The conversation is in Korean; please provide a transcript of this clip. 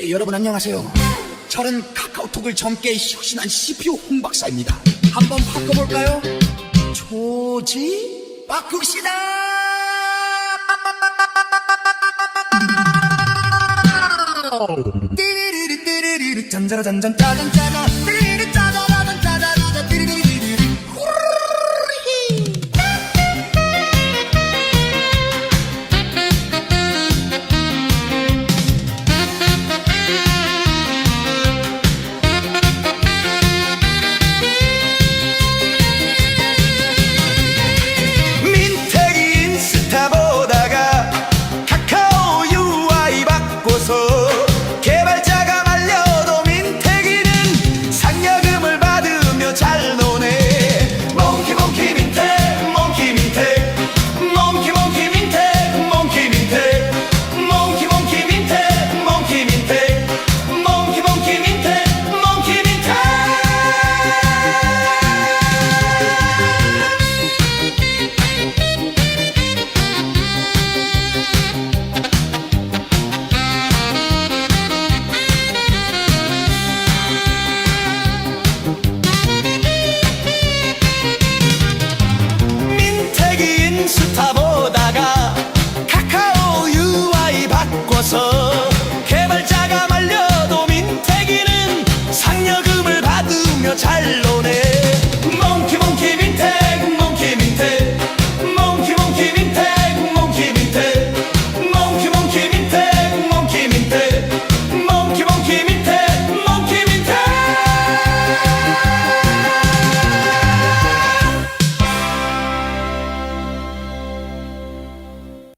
네, 여러분 안녕하세요. 저는 카카오톡을 젊게 혁신한 CPU 홍 박사입니다. 한번 바꿔볼까요? 조지 바꿉시다. 띠리리리 띠리리리 짠짜라짠짠 짜잔 짜잔 띠리리리 짜자라잔 인스타 보다가 카카오 UI 바꿔서